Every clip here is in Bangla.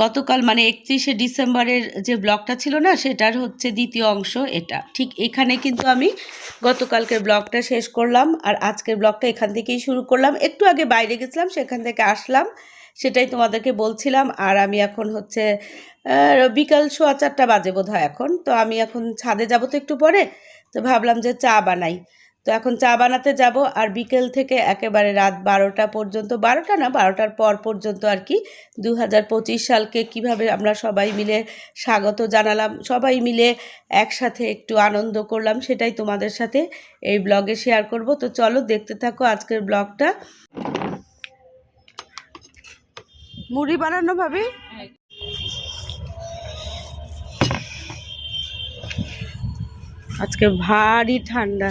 গতকাল মানে একত্রিশে ডিসেম্বরের যে ব্লগটা ছিল না, সেটার হচ্ছে দ্বিতীয় অংশ এটা। ঠিক এখানে কিন্তু আমি গতকালকের ব্লগটা শেষ করলাম আর আজকের ব্লগটা এখান থেকেই শুরু করলাম। একটু আগে বাইরে গেছিলাম, সেখান থেকে আসলাম, সেটাই তোমাদেরকে বলছিলাম। আর আমি এখন হচ্ছে বিকাল সোয়া চারটা বাজে বোধ এখন। তো আমি এখন ছাদে যাব তো একটু পরে, তো ভাবলাম যে চা বানাই। তো এখন চা বানাতে যাব আর বিকেল থেকে একেবারে রাত বারোটা পর্যন্ত, বারোটা না, বারোটার পর পর্যন্ত আর কি দু হাজার পঁচিশ সালকে কীভাবে আমরা সবাই মিলে স্বাগত জানালাম, সবাই মিলে একসাথে একটু আনন্দ করলাম, সেটাই তোমাদের সাথে এই ব্লগে শেয়ার করব। তো চলো দেখতে থাকো আজকের ব্লগটা। মুড়ি বানানো ভাবি? আজকে ভারী ঠান্ডা।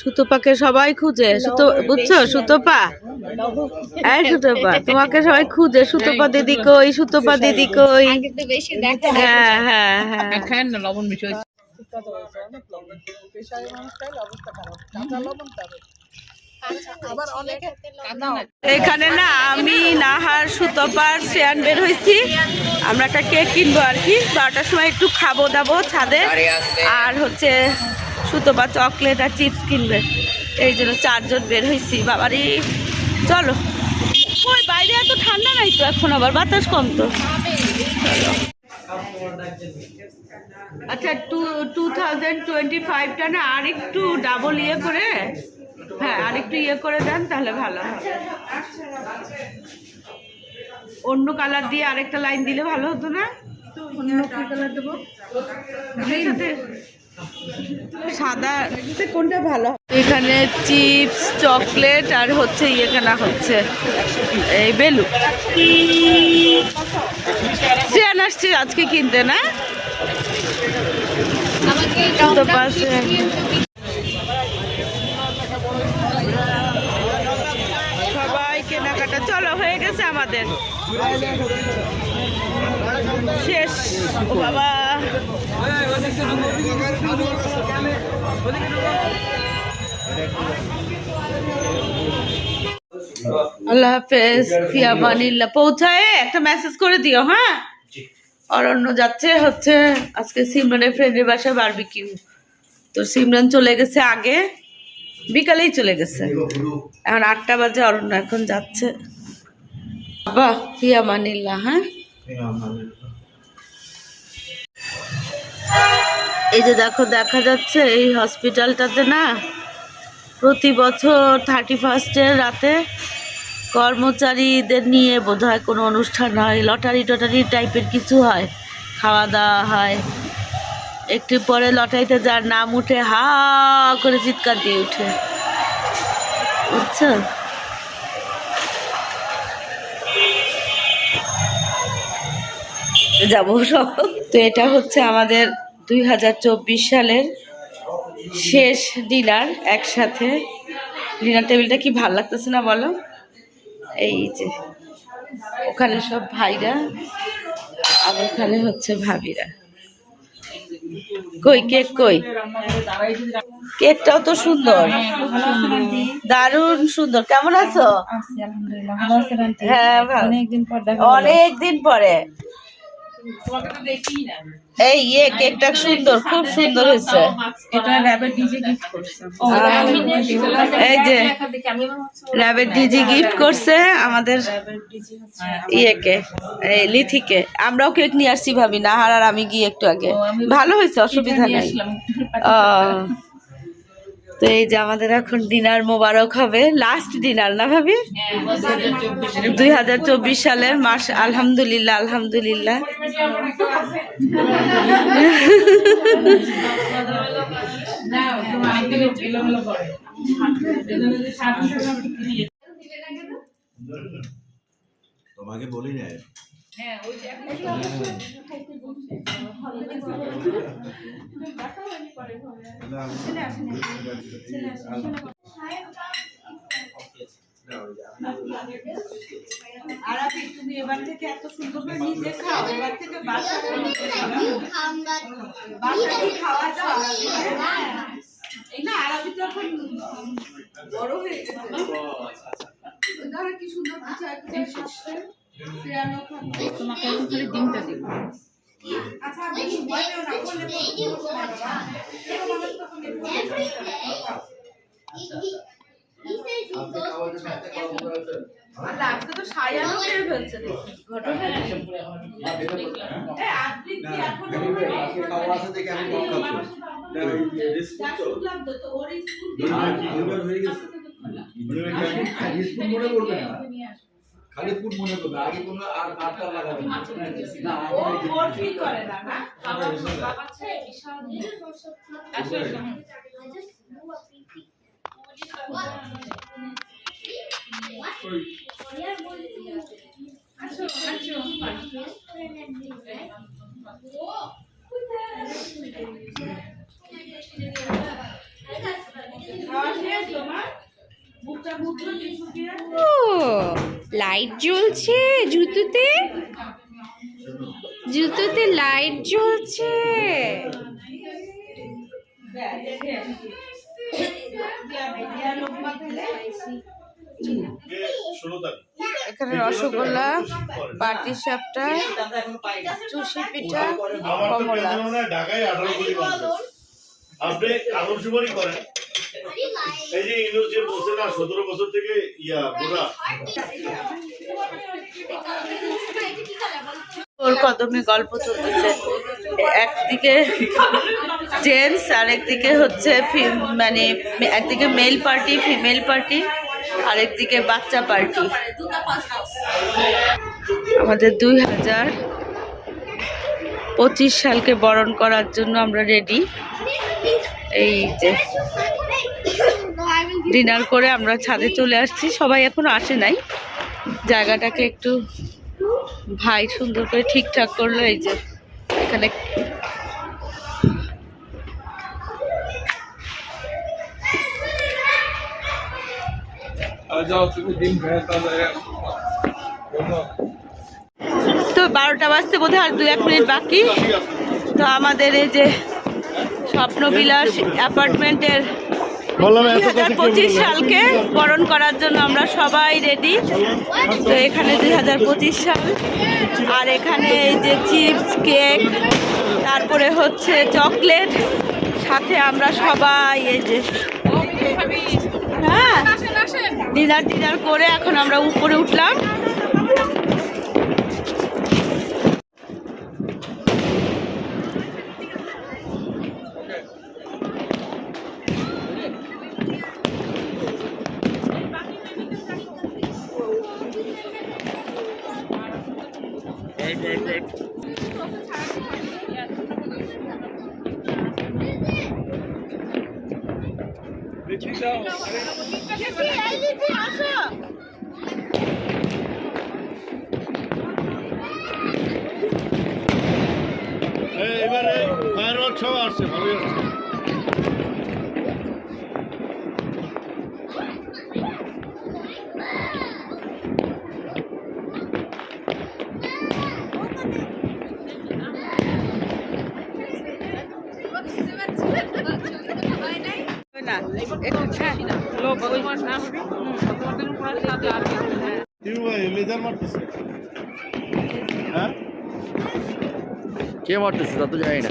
সুতোপাকে সবাই খুঁজে। সুতো বুঝছ? সুতোপা। এই সুতোপা তোমাকে সবাই খুঁজে। সুতোপা দিদি কই? সুতোপা দিদি কই? কিন্তু বেশি দেখা হ্যাঁ হ্যাঁ। হ্যাঁ খায় লবণ এখানে না আমি নাহার সুতোপার শ্রেয়ান বের হয়েছি। আমরা একটা কেক কিনবো আর কি। বারোটার সময় একটু খাব দাবো ছাদে আর হচ্ছে সুতোপা চকলেট আর চিপস কিনবে। এই জন্য চারজন বের হয়েছি বাবারই চলো। ওই বাইরে এত ঠান্ডা নাই তো এখন আবার, বাতাস কম তো। আচ্ছা টু টু থাউজেন্ড টোয়েন্টি ফাইভটা না আরেকটু ডাবল ইয়ে করে হ্যাঁ আরেকটু ইয়ে করে দেন, তাহলে ভালো হবে। অন্য কালার দিয়ে আরেকটা লাইন দিলে ভালো হতো না? অন্য কি কালার দেবো? সাদা। কোনটা ভালো? এখানে চিপস চকলেট আর হচ্ছে ইয়ে কেনা হচ্ছে এই বেলু। সিয়ান আসছে আজকে কিনতে না? তো পাশে সবাই কেনাকাটা চলো হয়ে গেছে আমাদের। শেষ। ও বাবা। আল্লাহ হাফেজ ফিয়ামানিল্লাহ পৌঁছায়? একটা মেসেজ করে দিও হ্যাঁ? অরণ্য যাচ্ছে, হচ্ছে। আজকে সিমরানের ফ্রেন্ডের বাসায় বারবিকিউ তো সিমরান চলে গেছে আগে। বিকালেই চলে গেছে। এখন আটটা বাজে, অরণ্য এখন যাচ্ছে। বাবা ফিয়ামানিল্লাহ হ্যাঁ? এই যে দেখো, দেখা যাচ্ছে এই হসপিটালটাতে না প্রতি বছর থার্টি ফার্স্টের রাতে কর্মচারীদের নিয়ে বোধ হয় কোনো অনুষ্ঠান হয়, লটারি টটারি টাইপের কিছু হয় খাওয়া দাওয়া হয়। একটু পরে লটারিতে যার নাম উঠে হা করে চিৎকার দিয়ে উঠে। বুঝছ? যাব সব। তো এটা হচ্ছে আমাদের দুই হাজার চব্বিশ সালের শেষ ডিনার একসাথে। ডিনার টেবিলটা কি ভালো লাগতেছে না বলো? এই যে ওখানে সব ভাইরা আর ওখানে হচ্ছে ভাবিরা। কই কেক কই? কেকটাও তো সুন্দর। দারুণ সুন্দর। কেমন আছো? হ্যাঁ অনেকদিন পর অনেকদিন পরে। এই ইয়ে কেকটা সুন্দর খুব সুন্দর হয়েছে। এটা র্যাবের ডিজে গিফট করছে। এই যে র্যাবের ডিজি গিফট করছে আমাদের ইয়েকে এই লিথিকে। আমরাও কেক নিয়ে আসছি ভাবি না হার আর আমি গিয়ে একটু আগে। ভালো হয়েছে অসুবিধা নেই। ও, তো এই যে আমাদের এখন ডিনার মোবারক হবে লাস্ট ডিনার না ভাবি? দুই হাজার চব্বিশ সালের মাস আলহামদুলিল্লাহ আলহামদুলিল্লাহ। তোমাকে বলি না আর তুমি এবার থেকে এত সুন্দর করে নিজে খাও এবার থেকে খাওয়া দাওয়া এই না আর আমি তো এখন বড় হয়ে গেছে। তোমাকে এখন খালি ডিমটা দিব আজকে তো সায়ানো খেয়ে ফেলছে দেখি ঘটনা খাওয়া আছে দেখে আমি কম খাচ্ছি শুনলাম তো তো ওর স্কুল মনে করবে না খালি ফুড মনে করবে আগে কোনো আর ভাতটা লাগাবে না। না ওর কি করে না না? খাওয়া শেষ তোমার মুখটা মুখলো কিছু দিয়ে ও লাইট জ্বলছে জুতোতে? জুতোতে লাইট জ্বলছে। এখানে রসগোল্লা পাটি সাপটা চুষি পিঠা কমলা। আপনি করেন। এই যে ইউনুস যে বলছে না, সতেরো বছর থেকে ইয়া, বোরা। ওর কদমে গল্প চলতেছে। একদিকে জেন্টস আর একদিকে হচ্ছে মানে একদিকে মেল পার্টি, ফিমেল পার্টি আর একদিকে বাচ্চা পার্টি। আমাদের দুই হাজার পঁচিশ সালকে বরণ করার জন্য আমরা রেডি এই যে। ডিনার করে আমরা ছাদে চলে আসছি। সবাই এখনও আসে নাই। জায়গাটাকে একটু ভাই সুন্দর করে ঠিকঠাক করল, এই যে এখানে তো বারোটা বাজতে বোধহয় আর দু এক মিনিট বাকি। তো আমাদের এই যে স্বপ্নবিলাস অ্যাপার্টমেন্টের দুই হাজার পঁচিশ সালকে বরণ করার জন্য আমরা সবাই রেডি তো এখানে দুই হাজার পঁচিশ সাল। আর এখানে এই যে চিপস কেক তারপরে হচ্ছে চকলেট সাথে আমরা সবাই এই যে হ্যাঁ ডিনার ডিনার করে এখন আমরা উপরে উঠলাম এবারে ফায়ার ওয়ার্ক সব আসছে ভালোই আসছে না একটু হ্যাঁ লোক ওই মাস না হবে তোমার দিন পরে সাথে আর টিউ ভাই লেজার মারতেছে? হ্যাঁ? কে মারতেছে তা তো জানি না।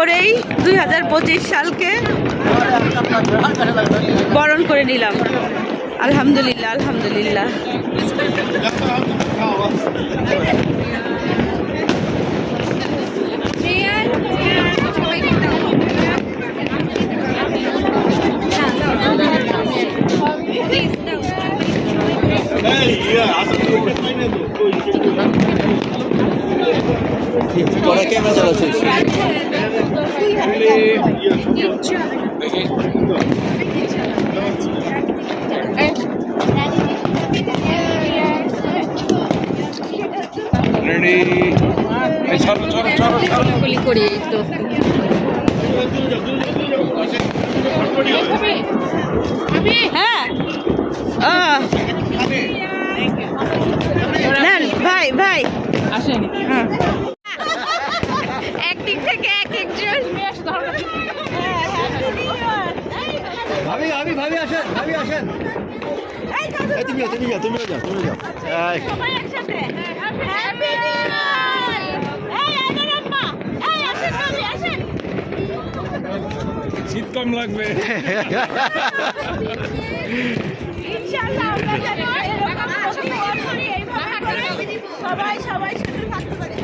করেই দুই হাজার পঁচিশ সালকে বরণ করে নিলাম। আলহামদুলিল্লাহ আলহামদুলিল্লাহ এই ইয়া আসলে ওকে পাই না তো ওই তোরা ক্যামেরা চালাচ্ছিস করি তো। হ্যাঁ। ভাই ভাই। আসেন। হ্যাঁ একদিক থেকে এক একজন ভাবি ভাবি ভাবি আসেন ভাবি আসেন এই তুমি যাও তুমি যাও তুমি যাও তুমি যাও। এই। শীত কম লাগবে। সবাই সবাই সাথে থাকতে পারে